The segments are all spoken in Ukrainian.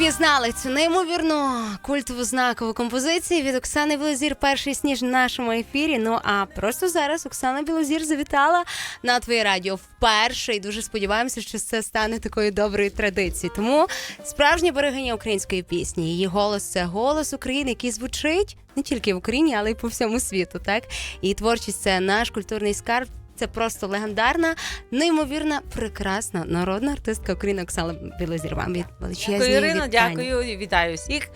Впізнали цю неймовірну культову знакову композицію від Оксани Білозір. Перший сніж в нашому ефірі. Ну а просто зараз Оксана Білозір завітала на твоє радіо вперше. І дуже сподіваємося, що це стане такою доброю традицією. Тому справжня берегиня української пісні. Її голос це голос України, який звучить не тільки в Україні, але й по всьому світу. Так і творчість це наш культурний скарб. Це просто легендарна, неймовірна, прекрасна народна артистка України Оксана Білозір. Вам від величезні Дякую, Ірино, дякую вітаю всіх.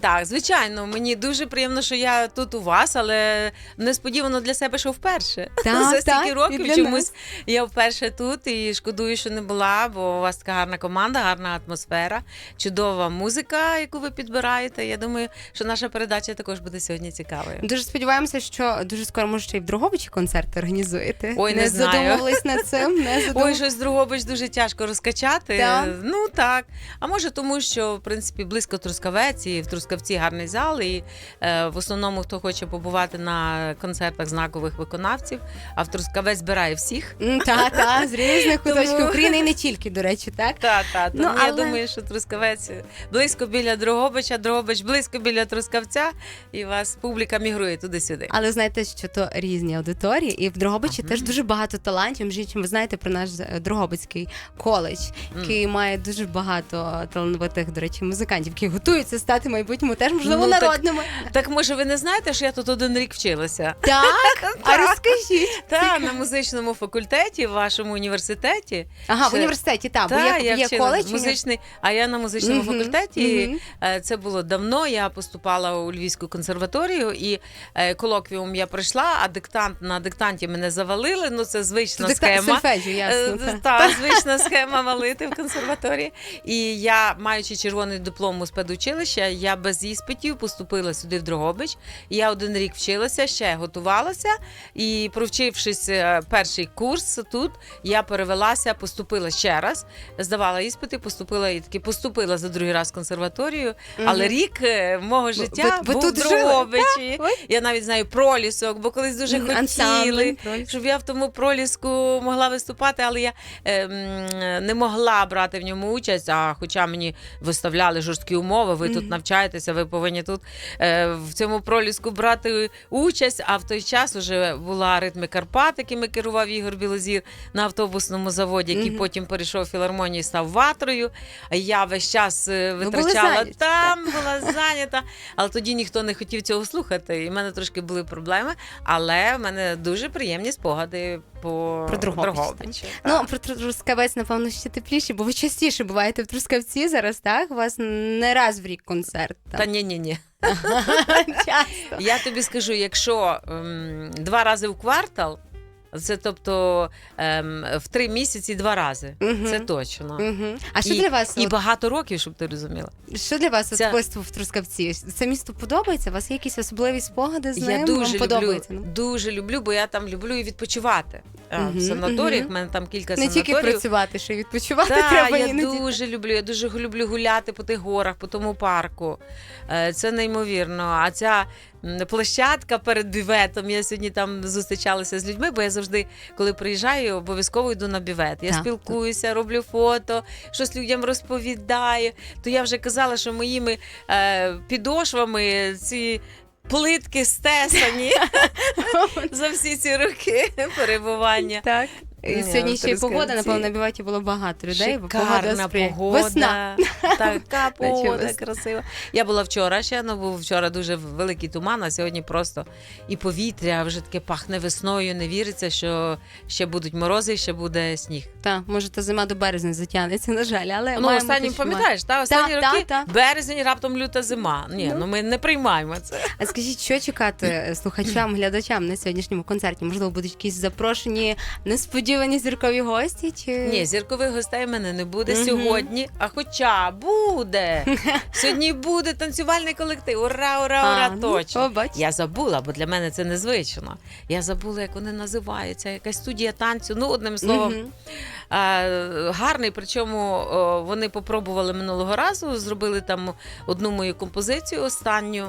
Так, звичайно, мені дуже приємно, що я тут у вас, але несподівано для себе, що вперше. Так, За стільки так, років чомусь я вперше тут і шкодую, що не була, бо у вас така гарна команда, гарна атмосфера, чудова музика, яку ви підбираєте. Я думаю, що наша передача також буде сьогодні цікавою. Дуже сподіваємося, що дуже скоро може ще й в Дрогобичі концерт організуєте. Ой, не не знаю. задумувались над цим. Не Ой, задумувались. щось Другобич дуже тяжко розкачати. Так? Ну так. А може, тому що в принципі близько Трускавець і в Трускавці гарний зал. І е, в основному хто хоче побувати на концертах знакових виконавців, а в Трускавець збирає всіх. М, Та, з різних Тому- куточків України і не тільки, до речі, так? Та, та, тому Ну, я думаю, що Трускавець близько біля Дрогобича, Дрогобич близько біля Трускавця, і вас публіка мігрує туди-сюди. Але знаєте, що то різні аудиторії, і в Дрогобичі теж дуже багато талантів. Між іншим, ви знаєте про наш е, Дрогобицький коледж, який має дуже багато талановитих, до речі, музикантів, які готуються стати майбутньому теж можливо Ну, так- народними. Так може ви не знаєте, що я тут один рік вчилася? Так, а розкажіть. Та на музичному факультеті, в вашому університеті. Ага, в університеті, так, бо є, є коледж. музичний, а я на музичному факультеті. Е, Це було давно. Я поступала у Львівську консерваторію, і е, колоквіум я пройшла, а диктант на диктанті мене завалили. Ну це звична Це схема. сольфеджіо, ясно. Е, та. Та звична схема валити в консерваторії. І я, маючи червоний диплом з педучилища, я без іспитів поступила сюди в Дрогобич. Я один рік вчилася, ще готувалася. І провчившись е, перший курс тут, я перевелася, поступила ще раз, здавала іспити, поступила і таки поступила за другий раз в консерваторію. Але рік е, мого життя ви- ви був тут в? Дрогобичі. Я навіть знаю пролісок, бо колись дуже хотіли щоб я в тому проліску могла виступати, але я е, не могла брати в ньому участь. А хоча мені виставляли жорсткі умови, ви тут навчаєтеся, ви повинні тут е, в цьому проліску брати участь. А в той час вже була ритми Карпат, якими керував Ігор Білозір на автобусному заводі, який потім перейшов в філармонію і став ватрою. А Я весь час е, були витрачала зайняті, там, була зайнята. Але тоді ніхто не хотів цього слухати. І в мене трошки були проблеми. Але в мене дуже приємні спогади по Про Дрогобич, Дрогобичі. Ну, про Трускавець, напевно, ще тепліше, бо ви частіше буваєте в Трускавці зараз, так? У вас не раз в рік концерт. Та ні, ні, ні. Часто. Я тобі скажу, якщо ем, два рази в квартал, це тобто ем, в три місяці два рази. Мгм. Це точно. Мгм. А що і, для вас? і от- багато років, щоб ти розуміла. Що для вас Ця- особисто в Трускавці? Це місто подобається? У вас є якісь особливі спогади з ним? Я Вам дуже люблю, подобається? Ну, дуже люблю, бо я там люблю і відпочивати. Е, Мгм, В санаторіях, мгм. в мене там кілька Не тільки санаторіїв. працювати, ще й відпочивати треба я іноді. дуже люблю. Я дуже люблю гуляти по тих горах, по тому парку. Е, Це неймовірно. А ця площадка перед бюветом. Я сьогодні там зустрічалася з людьми, бо я завжди, коли приїжджаю, обов'язково йду на бювет. Я Так, спілкуюся, роблю фото, щось людям розповідаю. То я вже казала, що моїми е, підошвами ці. Плитки стесані за всі ці роки перебування. Так. І Ні, сьогодні ще й погода, напевно, на бюветі було багато людей, бо погода Шикарна сприяє. погода. Весна. Така погода красива. Я була вчора ще, ну був вчора дуже великий туман, а сьогодні просто і повітря вже таке пахне весною. Не віриться, що ще будуть морози, і ще буде сніг. Так, може, та зима до березня затягнеться, на жаль, але ну, маємо що пам'ятаєш, та останні Та, роки та, та. березень, раптом люта зима. Ні, Ну. ну ми не приймаємо це. А скажіть, що чекати е, слухачам, глядачам на сьогоднішньому концерті? Можливо, будуть якісь запрошені несподівані зіркові гості? Чи Ні, зіркових гостей в мене не буде Мгм. сьогодні. А хоча буде. Сьогодні буде танцювальний колектив. Ура, ура, А, ура! ну, точно. о. Я забула, бо для мене це незвично. Я забула, як вони називаються. Якась студія танцю. Ну, одним словом, Мгм. Гарний. Причому вони попробували минулого разу, зробили там одну мою композицію останню.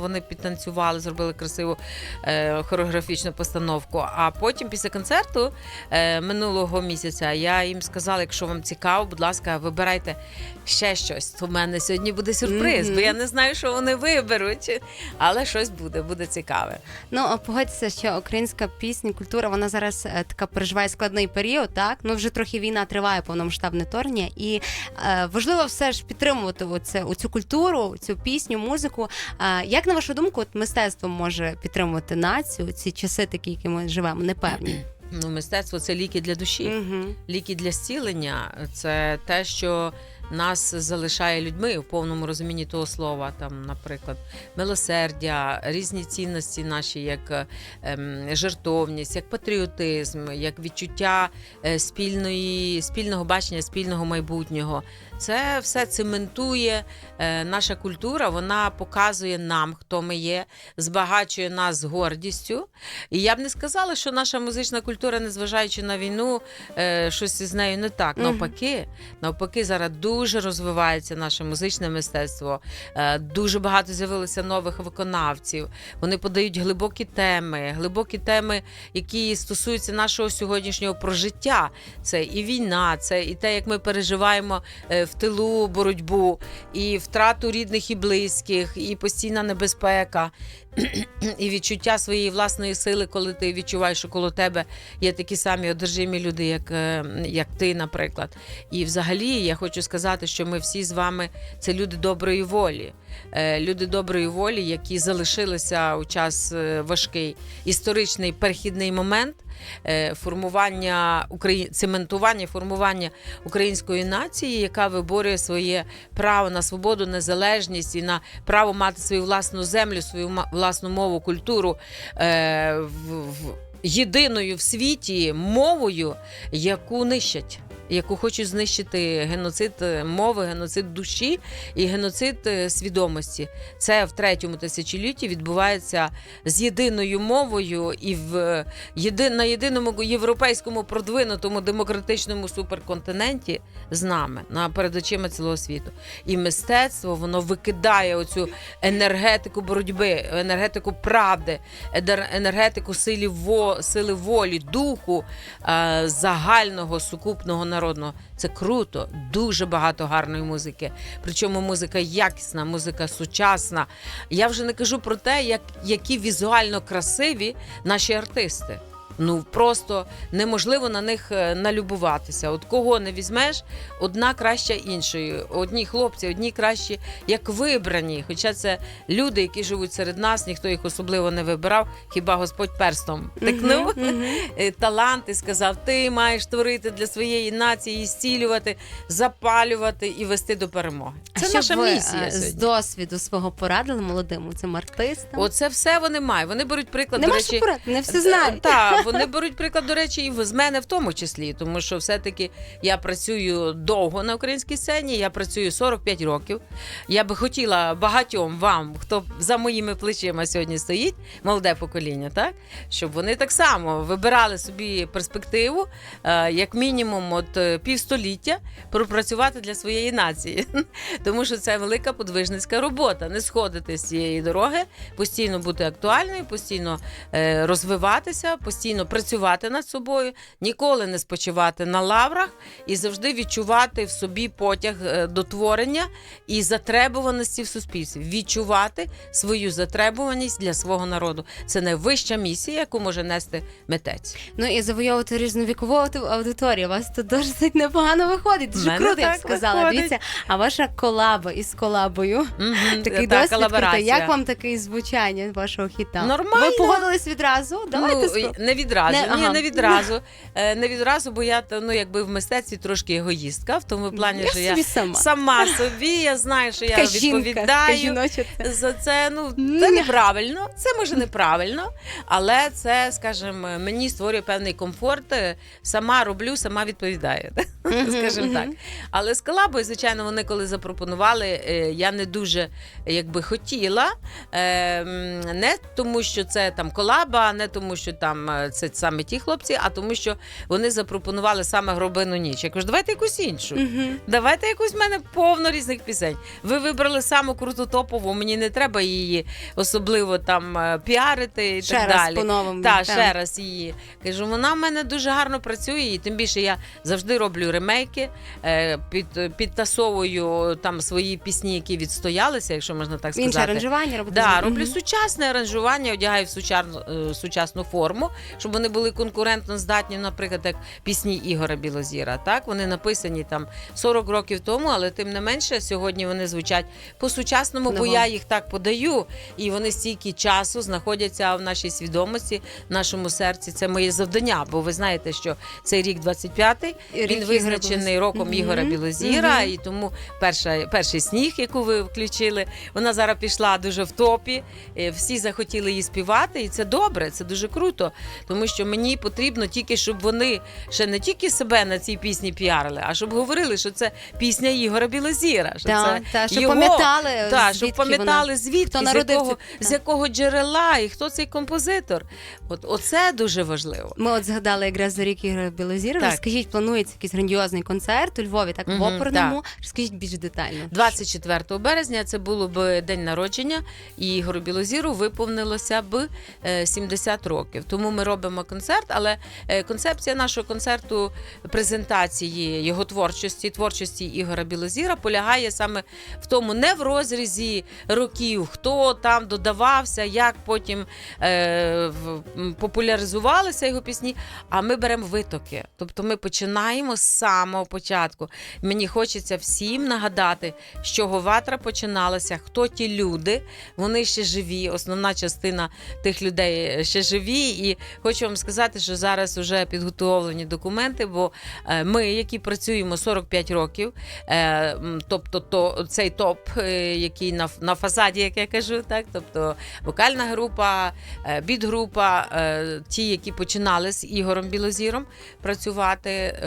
Вони підтанцювали, зробили красиву е, хореографічну постановку. А потім, після концерту е, минулого місяця, я їм сказала, якщо вам цікаво, будь ласка, вибирайте ще щось, то в мене сьогодні буде сюрприз, Мгм. бо я не знаю, що вони виберуть. Але щось буде, буде цікаве. Ну а погодьтеся, що українська пісня, культура, вона зараз е, така переживає складний період. Так ну вже трохи війна триває повномасштабне вторгнення, і е, важливо все ж підтримувати оце, оцю культуру, цю пісню, музику. Е, як на вашу думку, от мистецтво може підтримувати націю ці часи, такі, які ми живемо, непевні? Ну, мистецтво це ліки для душі. Угу. Ліки для зцілення це те, що нас залишає людьми в повному розумінні того слова. Там, наприклад, милосердя, різні цінності наші, як ем, жертовність, як патріотизм, як відчуття е, спільної, спільного бачення, спільного майбутнього. Це все цементує е, наша культура. Вона показує нам, хто ми є, збагачує нас з гордістю. І я б не сказала, що наша музична культура, незважаючи на війну, е, щось із нею не так. Навпаки, навпаки, зараз дуже розвивається наше музичне мистецтво. Е, Дуже багато з'явилося нових виконавців. Вони подають глибокі теми, глибокі теми, які стосуються нашого сьогоднішнього прожиття. Це і війна, це і те, як ми переживаємо в тилу боротьбу, і втрату рідних і близьких, і постійна небезпека. І відчуття своєї власної сили, коли ти відчуваєш, що коло тебе є такі самі одержимі люди, як, е, як ти, наприклад. І взагалі я хочу сказати, що ми всі з вами це люди доброї волі. Е, Люди доброї волі, які залишилися у час е, важкий історичний перехідний момент. Формування Украї... цементування, формування української нації, яка виборює своє право на свободу, незалежність і на право мати свою власну землю, свою ма- власну мову, культуру е, в, в, єдиною в світі мовою, яку нищать. Яку хочуть знищити геноцид е, мови, геноцид душі і геноцид е, свідомості. Це в третьому тисячолітті відбувається з єдиною мовою і в е, єди, на єдиному європейському продвинутому демократичному суперконтиненті з нами на перед очима цілого світу. І мистецтво воно викидає оцю енергетику боротьби, енергетику правди, енергетику сили, сили волі, духу загального сукупного народного. Це круто, дуже багато гарної музики. Причому музика якісна, музика сучасна. Я вже не кажу про те, як, які візуально красиві наші артисти. Ну просто неможливо на них е, налюбуватися. От кого не візьмеш, одна краща іншої. Одні хлопці, одні кращі, як вибрані. Хоча це люди, які живуть серед нас, ніхто їх особливо не вибирав. Хіба Господь перстом тикнув Мгм, мгм. е, талант і сказав: ти маєш творити для своєї нації, зцілювати, запалювати і вести до перемоги. Це що наша ви, місія. е, з сьогодні. досвіду свого порадили молодим цим артистам. Оце все вони мають. Вони беруть приклад Нема до що речі. не все знають. Так, вони беруть приклад, до речі, і з мене в тому числі, тому що все-таки я працюю довго на українській сцені, я працюю 45 років. Я би хотіла багатьом вам, хто за моїми плечима сьогодні стоїть, молоде покоління, так щоб вони так само вибирали собі перспективу, е, як мінімум, от е, півстоліття пропрацювати для своєї нації. Тому що це велика подвижницька робота. Не сходити з цієї дороги, постійно бути актуальною, постійно е, розвиватися, постійно працювати над собою, ніколи не спочивати на лаврах і завжди відчувати в собі потяг е, до творення і затребуваності в суспільстві. Відчувати свою затребуваність для свого народу. Це найвища місія, яку може нести митець. Ну і завойовувати різновікову аудиторію. У вас тут досить непогано виходить. Дуже Мене круто, я б сказала. виходить. Дивіться, а ваша колаба із колабою. Мгм, Такий та, досвід колаборація. Як вам такий звучання вашого хіта? Нормально. Ви погодились відразу? Давайте ну, не відразу. Не- Ні, не відразу. Е, Не відразу, бо я ну, якби в мистецтві трошки егоїстка, в тому плані, я що я собі сама. сама собі, я знаю, що я Така жінка, така відповідаю. жіноча це. За це ну це неправильно, це може неправильно, але це, скажімо, мені створює певний комфорт. е, Сама роблю, сама відповідаю. Скажімо так. Але з колабою, звичайно, вони коли запропонували, е, я не дуже якби хотіла. Е, м, Не тому, що це там колаба, не тому, що там е, це. саме ті хлопці, а тому, що вони запропонували саме гробину ніч. Я кажу, давайте якусь іншу. Мгм. Давайте якусь в мене повно різних пісень. Ви вибрали саму круту топову. Мені не треба її особливо там е, піарити і Ще так раз далі. по-новому. Та, так. ще раз її. Кажу, вона в мене дуже гарно працює, і тим більше я завжди роблю ремейки, е, під, підтасовую там свої пісні, які відстоялися, якщо можна так Інше сказати. аранжування робити. Да, роблю сучасне аранжування, одягаю в сучасну, е, сучасну форму, щоб вони були конкурентно здатні, наприклад, як пісні Ігора Білозіра. Так, вони написані там 40 років тому, але тим не менше сьогодні вони звучать по-сучасному, бо я їх так подаю, і вони стільки часу знаходяться в нашій свідомості, в нашому серці. Це моє завдання. Бо ви знаєте, що цей рік 25-й, І рік він визначений роком. Ігора Білозіра, і тому перша, перший сніг, яку ви включили, вона зараз пішла дуже в топі. Е, Всі захотіли її співати, і це добре, це дуже круто. Тому що мені потрібно тільки, щоб вони ще не тільки себе на цій пісні піарили, а щоб говорили, що це пісня Ігора Білозіра. Що Та, це та, щоб його- пам'ятали, та, щоб пам'ятали, звідки, Хто з якого, з якого джерела і хто цей композитор. От оце дуже важливо. Ми от згадали якраз за рік Ігоря Білозіра. Так. Розкажіть, планується якийсь грандіозний концерт у Львові, так в оперному. Розкажіть більш детально. 24 березня це було б день народження, і Ігорю Білозіру виповнилося б е, 70 років. Тому ми робимо концерт, але е, концепція нашого концерту презентації його творчості, творчості Ігора Білозіра полягає саме в тому, не в розрізі років, хто там додавався, як потім е, популяризувалися його пісні. А ми беремо витоки. Тобто ми починаємо з самого початку. Мені хочеться всім нагадати, з чого ватра починалася, хто ті люди, вони ще живі. Основна частина тих людей ще живі. І хочу вам сказати, що зараз вже підготовлені документи, бо е, ми, які працюємо 45 років, е, тобто то, цей топ, е, який на, на фасаді, як я кажу, так, тобто вокальна група, біт-група, е, ті, які починали з Ігорем Білозіром працювати,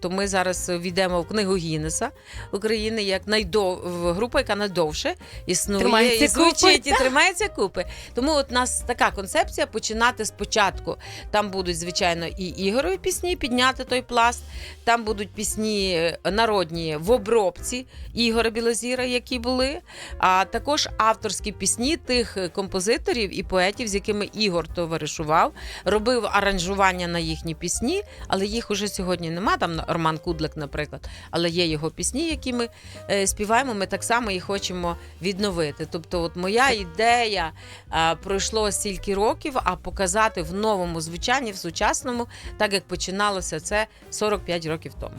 то ми зараз війдемо в книгу Гіннеса України як найдов... група, яка найдовше існує Тримається і звучить купи. і тримається купи. Тому от у нас така концепція починати спочатку. Там будуть, звичайно, і ігорові пісні, підняти той пласт. Там будуть пісні е, народні в обробці Ігоря Білозіра, які були, а також авторські пісні тих е, композиторів і поетів, з якими Ігор товаришував, робив аранжування на їхні пісні, але їх уже сьогодні нема. Там Роман Кудлик, наприклад, але є його пісні, які ми е, співаємо. Ми так само їх хочемо відновити. Тобто, от моя ідея пройшло стільки років, а показати в новому звучанні, в сучасному, так як починалося це 45 років тому.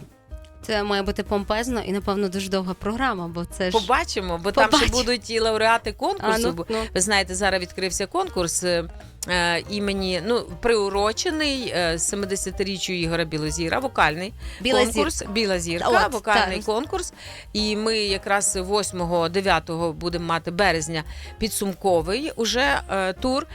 Це має бути помпезно і, напевно, дуже довга програма, бо це ж Побачимо, бо там ще будуть і лауреати конкурсу. А, ну, бо ну. Ви знаєте, зараз відкрився конкурс е, е, імені, ну, приурочений е, 70-річчю Ігора Білозіра, вокальний Біла конкурс. Біла зірка, От, вокальний так. конкурс. І ми якраз 8-9 будемо мати березня підсумковий уже е, тур.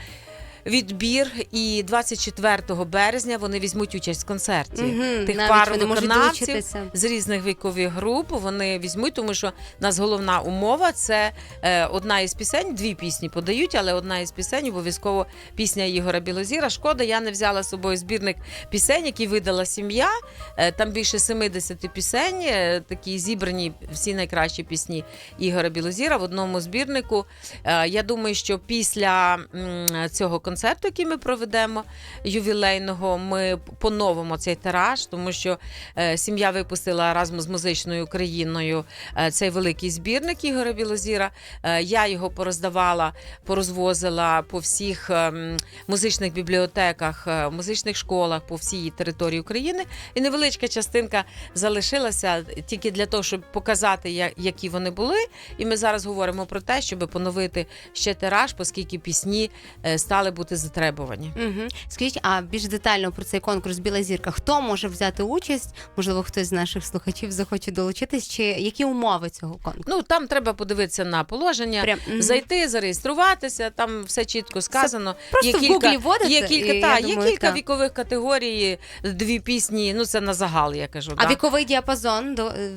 Відбір і 24 березня вони візьмуть участь в концерті. Мгм, Тих навіть пару вони можуть виконавців долучитися. з різних вікових груп вони візьмуть, тому що в нас головна умова це е, одна із пісень, дві пісні подають, але одна із пісень обов'язково пісня Ігора Білозіра. Шкода, я не взяла з собою збірник пісень, який видала сім'я. Е, там більше 70 пісень, е, такі зібрані всі найкращі пісні Ігора Білозіра в одному збірнику. Е, я думаю, що після м, цього концерту, який ми проведемо ювілейного, ми поновимо цей тираж, тому що е, сім'я випустила разом з музичною Україною е, цей великий збірник Ігоря Білозіра. Е, я його пороздавала, порозвозила по всіх ем, музичних бібліотеках, музичних школах по всій території України. І невеличка частинка залишилася тільки для того, щоб показати, які вони були. І ми зараз говоримо про те, щоб поновити ще тираж, оскільки пісні стали бути затребувані. Угу. Скажіть, а більш детально про цей конкурс Біла зірка, хто може взяти участь? Можливо, хтось з наших слухачів захоче долучитись, чи які умови цього конкурсу? Ну там треба подивитися на положення. Прям мгм. Зайти, зареєструватися, там все чітко сказано. просто в Гуглі вводите, є кілька, і, та, я є думаю, кілька та. вікових категорій, дві пісні. Ну це на загал, я кажу. А да. віковий діапазон до е,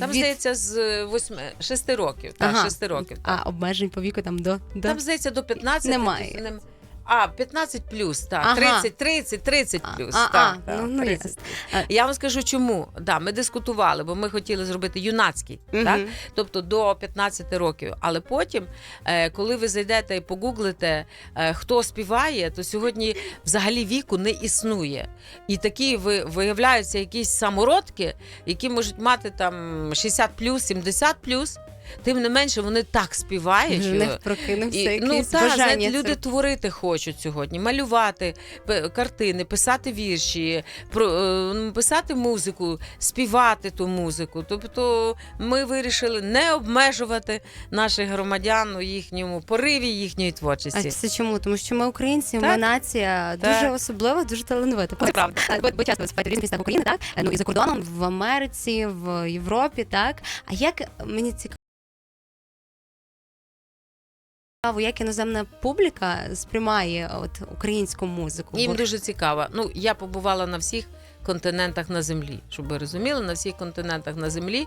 Там від... здається з 8, 6 років. Ага. 6 років. а обмежень по віку там до, до... Там здається до 15 Немає. А, 15 плюс, так. Ага. 30, 30, 30 плюс. а, так, а, так, ну, ну, 30 ясно. Я вам скажу, чому. Да, ми дискутували, бо ми хотіли зробити юнацький, Мгм. так? тобто до 15 років. Але потім, е, коли ви зайдете і погуглите, е, хто співає, то сьогодні взагалі віку не існує. І такі ви, виявляються якісь самородки, які можуть мати там 60 плюс, 70 плюс. Тим не менше, вони так співають. В них прокинувся і, якийсь ну, та, бажання. знаєте, люди творити хочуть сьогодні, малювати картини, писати вірші, е, писати музику, співати ту музику. Тобто ми вирішили не обмежувати наших громадян у їхньому пориві їхньої А творчості. це чому? Тому що ми українці, ми нація Так. дуже особлива, дуже талановита. Це правда. А, Ви, ви часто виступаєте в різних містах України, так? Ну і за кордоном, в Америці, в Європі, так. А як мені цікаво, як іноземна публіка сприймає от українську музику? Їм Бо- дуже цікаво. Ну, я побувала на всіх континентах на землі. Щоб ви розуміли, на всіх континентах на землі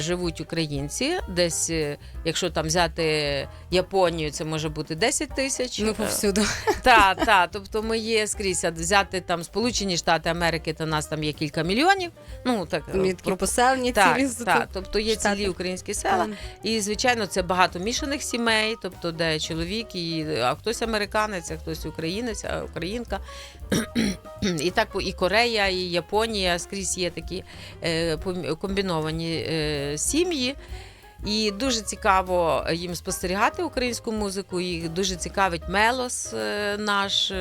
живуть українці. Десь, е, якщо там взяти Японію, це може бути 10 тисяч. Ми Е, повсюду. Так, так. Тобто ми є скрізь. А взяти там Сполучені Штати Америки, то нас там є кілька мільйонів. Ну так є поселені так, цілі так, тобто є штати. цілі українські села, і звичайно, це багато мішаних сімей, тобто де чоловік, і а хтось американець, а хтось українець, а українка. І так і Корея, і Японія скрізь є такі е, комбіновані е, сім'ї. І дуже цікаво їм спостерігати українську музику. Їх дуже цікавить мелос е, наш.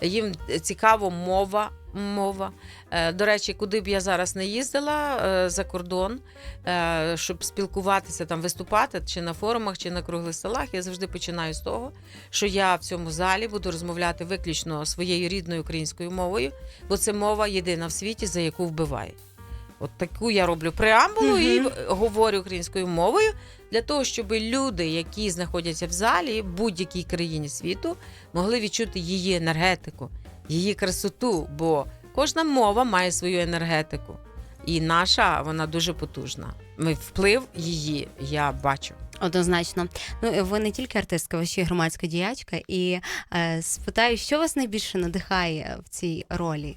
Їм цікаво мова. Мова. Е, До речі, куди б я зараз не їздила е, за кордон, е, щоб спілкуватися, там виступати чи на форумах, чи на круглих столах, я завжди починаю з того, що я в цьому залі буду розмовляти виключно своєю рідною українською мовою, бо це мова єдина в світі, за яку вбивають. От таку я роблю преамбулу і говорю українською мовою для того, щоб люди, які знаходяться в залі в будь-якій країні світу, могли відчути її енергетику, її красоту, бо кожна мова має свою енергетику. І наша вона дуже потужна. Ми вплив її я бачу. Однозначно. Ну ви не тільки артистка, ви ще й громадська діячка. І е, спитаю, що вас найбільше надихає в цій ролі?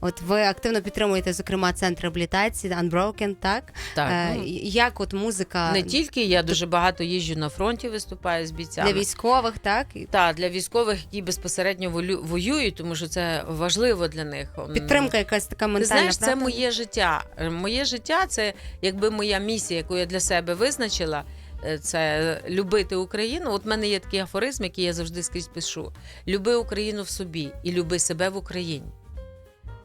От ви активно підтримуєте, зокрема, центр реабілітації Unbroken, так? Так Е, ну, як от музика не тільки я дуже багато їжджу на фронті, виступаю з бійцями. для військових, так? І та для військових, які безпосередньо волю- воюють, тому що це важливо для них. Підтримка якась така Ти ментальна. знаєш, це правда? моє життя. Е, Моє життя це якби моя місія, яку я для себе визначила. е, Це любити Україну. От в мене є такий афоризм, який я завжди скрізь пишу: люби Україну в собі і люби себе в Україні.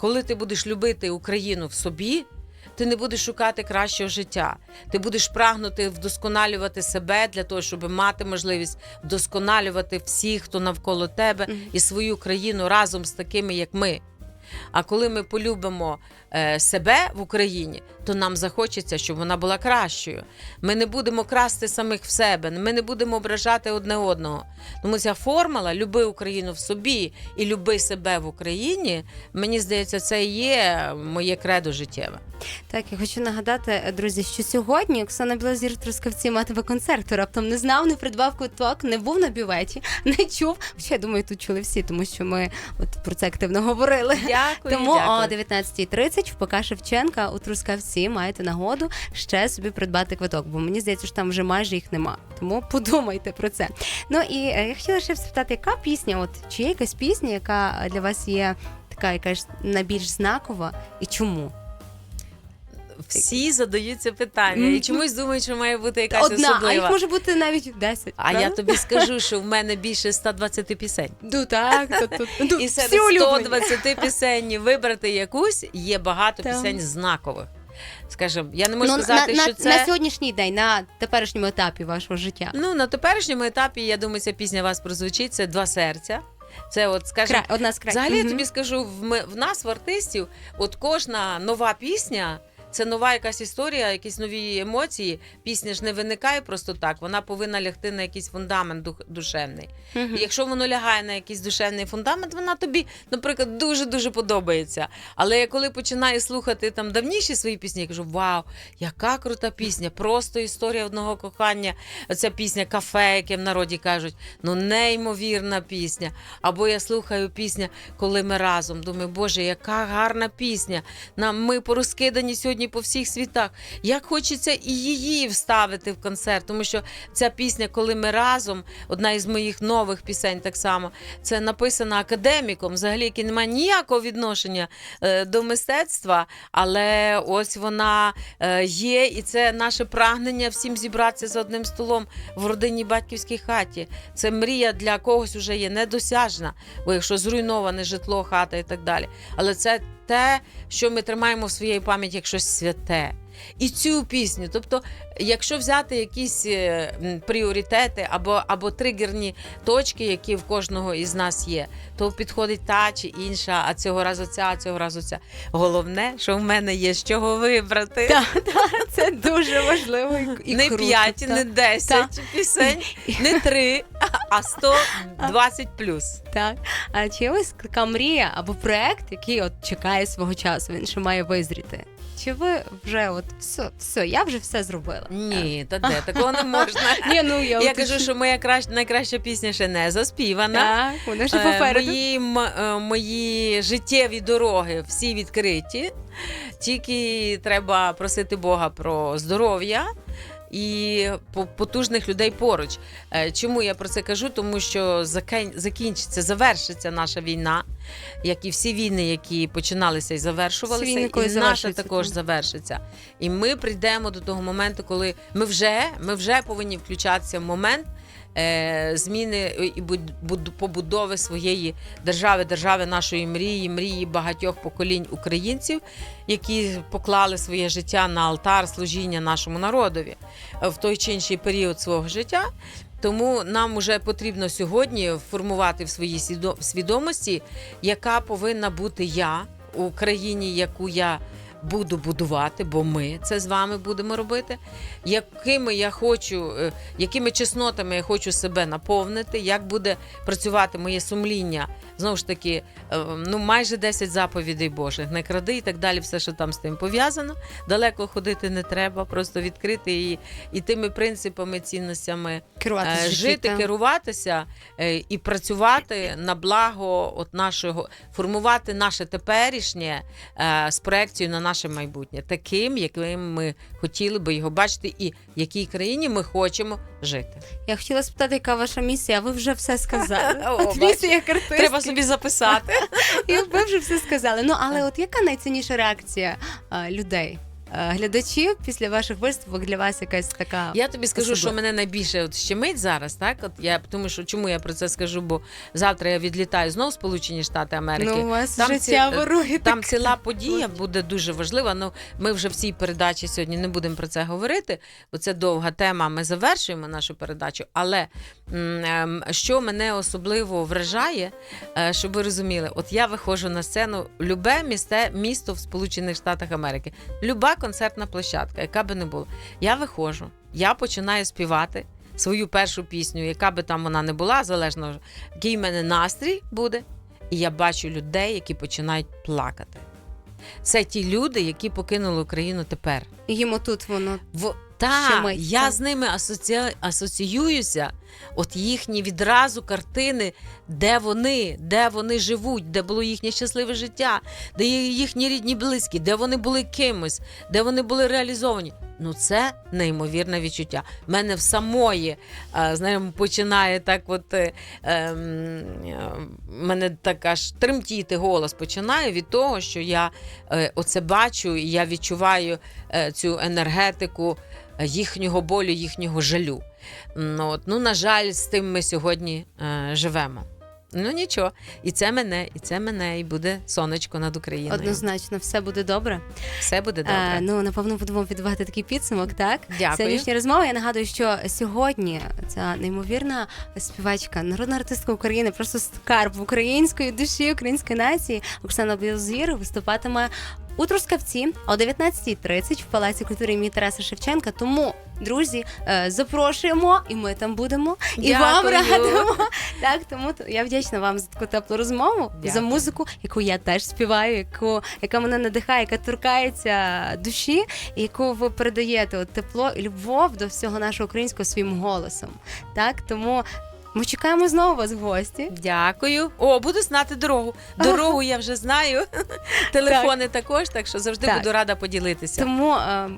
Коли ти будеш любити Україну в собі, ти не будеш шукати кращого життя. Ти будеш прагнути вдосконалювати себе для того, щоб мати можливість вдосконалювати всіх, хто навколо тебе, і свою країну разом з такими, як ми. А коли ми полюбимо е, себе в Україні, то нам захочеться, щоб вона була кращою. Ми не будемо красти самих в себе, ми не будемо ображати одне одного. Тому ця формула люби Україну в собі і люби себе в Україні. Мені здається, це і є моє кредо життє. Так, я хочу нагадати, друзі, що сьогодні Оксана Білозір Трускавці матиме концерт. Раптом не знав, не придбав квиток, не був на бюветі, не чув. Хоча я думаю, тут чули всі, тому що ми от про це активно говорили. Дякую. Тому дякую. о 19.30 в ПК Шевченка у Трускавці маєте нагоду ще собі придбати квиток, бо мені здається, що там вже майже їх нема. Тому подумайте про це. Ну і е, я хотіла ще спитати, яка пісня? От чи є якась пісня, яка для вас є така, яка ж найбільш знакова, і чому? Всі задають це питання і чомусь думають, що має бути якась Одна, а особлива. їх може бути навіть 10. А я тобі скажу, що в мене більше 120 пісень. Ну так, то, то, ну, І серед 120 пісень вибрати якусь є багато Так. пісень знакових. Скажімо, я не можу Ну, сказати, на, що на, це на сьогоднішній день, на теперішньому етапі вашого життя. ну на теперішньому етапі. Я думаю, ця пісня вас прозвучить. Це два серця. Це, от скажімо, Кра... Одна з край. взагалі я тобі скажу, в, ми, в нас в артистів, от кожна нова пісня. Це нова якась історія, якісь нові емоції. Пісня ж не виникає просто так. Вона повинна лягти на якийсь фундамент душевний. Мгм. І якщо воно лягає на якийсь душевний фундамент, вона тобі, наприклад, дуже дуже подобається. Але я коли починаю слухати там давніші свої пісні, я кажу: Вау, яка крута пісня! Просто історія одного кохання. Оця пісня кафе, яке в народі кажуть, ну неймовірна пісня. Або я слухаю пісня, коли ми разом. Думаю, Боже, яка гарна пісня. Нам ми порозкидані сьогодні по всіх світах. Як хочеться і її вставити в концерт, тому що ця пісня, коли ми разом, одна із моїх нових пісень, так само, це написана академіком, взагалі, який не має ніякого відношення е, до мистецтва, але ось вона е, є, і це наше прагнення всім зібратися за одним столом в родинній батьківській хаті. Це мрія для когось вже є недосяжна, бо якщо зруйноване житло, хата і так далі. Але це те, що ми тримаємо в своїй пам'яті як щось святе. І цю пісню, тобто, якщо взяти якісь е, пріоритети або, або тригерні точки, які в кожного із нас є, то підходить та чи інша, а цього разу ця, а цього разу ця. Головне, що в мене є з чого вибрати. Так, так, це дуже важливо і, і не круто, 5, не 10 пісень, не 3, а 120 плюс. Так. А чи є ось така мрія або проект, який от чекає свого часу, він ще має визріти? Чи ви вже от все, все, я вже все зробила? Ні, та де такого не можна. Ні, ну я, Я кажу, що моя краща, найкраща пісня ще не заспівана. так, вона ще Е, попереду. Мої, м- е, мої життєві дороги всі відкриті. Тільки треба просити Бога про здоров'я. І по- потужних людей поруч. Е, Чому я про це кажу? Тому що закін- закінчиться, завершиться наша війна, як і всі війни, які починалися і завершувалися, і наша також так. завершиться. І ми прийдемо до того моменту, коли ми вже, ми вже повинні включатися в момент е, зміни і буд- буд- побудови своєї держави, держави нашої мрії, мрії багатьох поколінь українців, які поклали своє життя на алтар служіння нашому народові е, в той чи інший період свого життя. Тому нам вже потрібно сьогодні формувати в своїй свідо- свідомості, яка повинна бути я у країні, яку я буду будувати, бо ми це з вами будемо робити. Якими я хочу, е, якими чеснотами я хочу себе наповнити, як буде працювати моє сумління. Знову ж таки, е, ну майже 10 заповідей Божих, не кради і так далі, все, що там з тим пов'язано. Далеко ходити не треба, просто відкрити і, і тими принципами, цінностями Керуватися е, жити, життям. керуватися і працювати на благо от нашого, формувати наше теперішнє з проекцією на наше майбутнє, таким, яким ми хотіли би його бачити, і в якій країні ми хочемо жити. Я хотіла спитати, яка ваша місія, а ви вже все сказали. От місія як. Треба собі записати. І ви вже все сказали. Ну але от яка найцінніша реакція людей? А, Глядачів після ваших виступок для вас якась така Я тобі скажу, що мене найбільше от щемить зараз, так? От я тому, що чому я про це скажу? Бо завтра я відлітаю знову в Сполучені Штати Америки. ну, у вас Там життя ці- е, ворує. Там так. ціла подія буде дуже важлива. Ну, ми вже в цій передачі сьогодні не будемо про це говорити, бо це довга тема. Ми завершуємо нашу передачу. Але м, ем, що мене особливо вражає, е, щоб ви розуміли, от я виходжу на сцену, любе місте, місто в Сполучених Штатах Америки, люба концертна площадка, яка би не була. Я виходжу, я починаю співати. Свою першу пісню, яка би там вона не була, залежно який в мене настрій буде, і я бачу людей, які починають плакати. Це ті люди, які покинули Україну тепер. Їм отут воно В... Та, Щемить, я так. з ними асоці... асоціююся. От їхні відразу картини, де вони, де вони живуть, де було їхнє щасливе життя, де їхні рідні близькі, де вони були кимось, де вони були реалізовані. Ну, це неймовірне відчуття. У мене в самої е, знаємо, починає так, от е, ем, е, мене так аж тремтіти голос починає від того, що я е, оце бачу, і я відчуваю е, цю енергетику е, їхнього болю, їхнього жалю. Ну, от, ну, на жаль, з тим ми сьогодні е, живемо. Ну нічого, і це мене, і це мене, і буде сонечко над Україною. однозначно все буде добре. Все буде добре. Е, ну напевно будемо підбивати такий підсумок. Так Дякую. сьогоднішня розмова. Я нагадую, що сьогодні ця неймовірна співачка, народна артистка України, просто скарб української душі, української нації. Оксана Білзір виступатиме у Трускавці о 19.30 в Палаці культури імені Тараса Шевченка. Тому, друзі, е, запрошуємо, і ми там будемо, і вам радимо. Так, тому я вдячна вам за таку теплу розмову, і за музику, яку я теж співаю, яку, яка мене надихає, яка торкається душі, і яку ви передаєте от тепло і любов до всього нашого українського своїм голосом. Так, тому ми чекаємо знову вас в гості. Дякую. О, буду знати дорогу. Дорогу я вже знаю. Телефони також, так що завжди Так. буду рада поділитися. Тому е,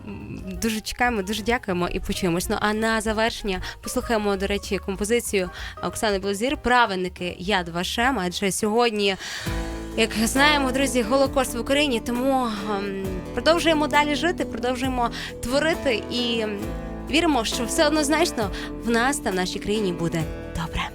дуже чекаємо, дуже дякуємо і почуємось. Ну а на завершення послухаємо, до речі, композицію Оксани Блазір Праведники Яд Вашем. Адже сьогодні, як знаємо, друзі, голокост в Україні. Тому ем, продовжуємо далі жити, продовжуємо творити і віримо, що все однозначно в нас та в нашій країні буде добре.